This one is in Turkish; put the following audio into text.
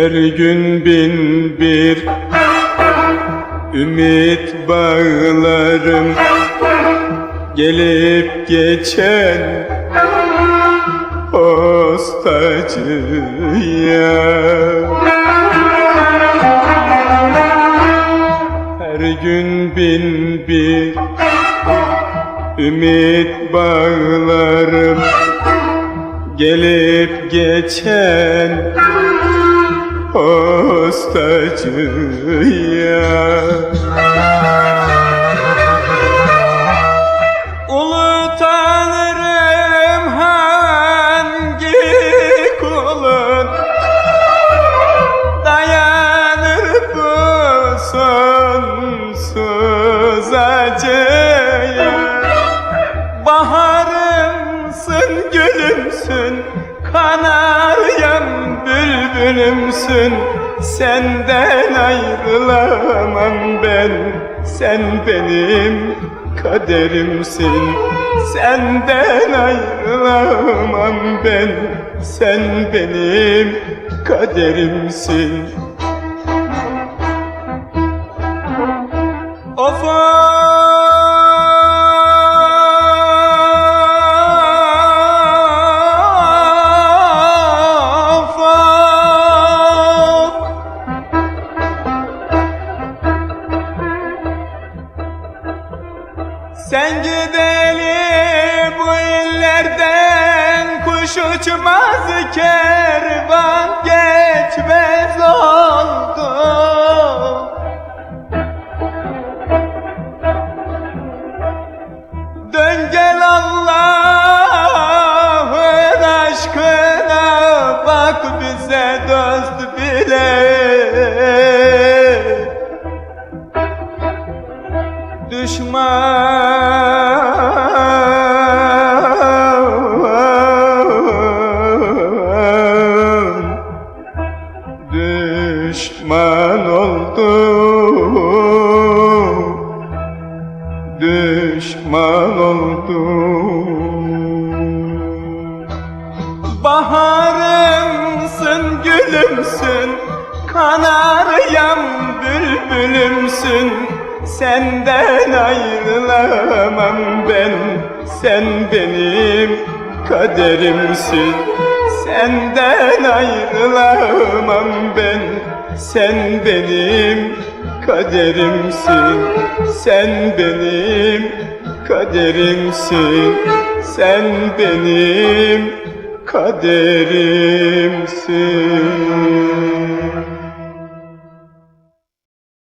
Her gün bin bir ümit bağlarım. Gelip geçen postacıya. Her gün bin bir ümit bağlarım. Gelip geçen postacıya Ulu Tanrım hangi kulun? Dayanır bu sonsuz acıya. Baharımsın gülümsün Kanaryam bülbülümsün Senden ayrılamam ben. Sen benim kaderimsin Senden ayrılamam ben. Sen benim kaderimsin Sen gideli bu illerden kuş uçmaz kervan geçmez oldu. Dön gel Allah'ın aşkına bak bize dost bile. Düşman Düşman oldu düşman oldu Baharımsın gülümsün. Kanaryam bülbülümsün. Senden ayrılamam ben. Sen benim kaderimsin. Senden ayrılamam ben Sen benim kaderimsin. Sen benim kaderimsin. Sen benim kaderimsin